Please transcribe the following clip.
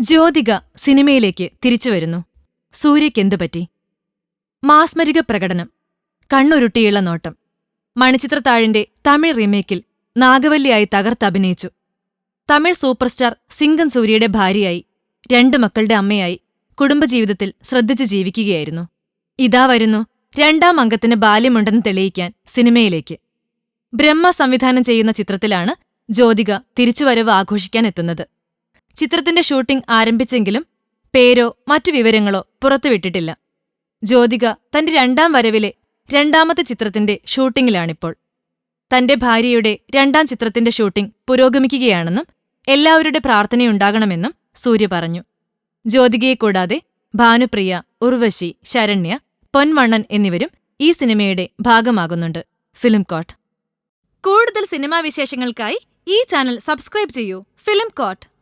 ജ്യോതിക സിനിമയിലേക്ക് തിരിച്ചു തിരിച്ചുവരുന്നു സൂര്യക്കെന്തു പറ്റി? മാസ്മരിക പ്രകടനം. കണ്ണുരുട്ടിയുള്ള നോട്ടം. മണിച്ചിത്രത്താഴിന്റെ തമിഴ് റീമേക്കിൽ നാഗവല്ലിയായി തകർത്തഭിനയിച്ചു തമിഴ് സൂപ്പർസ്റ്റാർ സിംഗൻ സൂര്യയുടെ ഭാര്യയായി രണ്ട് മക്കളുടെ അമ്മയായി കുടുംബജീവിതത്തിൽ ശ്രദ്ധിച്ചു ജീവിക്കുകയായിരുന്നു. ഇതാ വരുന്നു രണ്ടാം അംഗത്തിന് ബാല്യമുണ്ടെന്ന് തെളിയിക്കാൻ സിനിമയിലേക്ക്. ബ്രഹ്മ സംവിധാനം ചെയ്യുന്ന ചിത്രത്തിലാണ് ജ്യോതിക തിരിച്ചുവരവ് ആഘോഷിക്കാനെത്തുന്നത് ചിത്രത്തിന്റെ ഷൂട്ടിംഗ് ആരംഭിച്ചെങ്കിലും പേരോ മറ്റു വിവരങ്ങളോ പുറത്തുവിട്ടിട്ടില്ല. ജ്യോതിക തന്റെ രണ്ടാം വരവിലെ രണ്ടാമത്തെ ചിത്രത്തിന്റെ ഷൂട്ടിംഗിലാണിപ്പോൾ. തന്റെ ഭാര്യയുടെ രണ്ടാം ചിത്രത്തിന്റെ ഷൂട്ടിംഗ് പുരോഗമിക്കുകയാണെന്നും എല്ലാവരുടെ പ്രാർത്ഥനയുണ്ടാകണമെന്നും സൂര്യ പറഞ്ഞു. ജ്യോതികയെ കൂടാതെ ഭാനുപ്രിയ ഉർവശി ശരണ്യ പൊൻവണ്ണൻ എന്നിവരും ഈ സിനിമയുടെ ഭാഗമാകുന്നുണ്ട്. Film court. കൂടുതൽ സിനിമാ വിശേഷങ്ങൾക്കായി ഈ ചാനൽ സബ്സ്ക്രൈബ് ചെയ്യൂ. Film coat.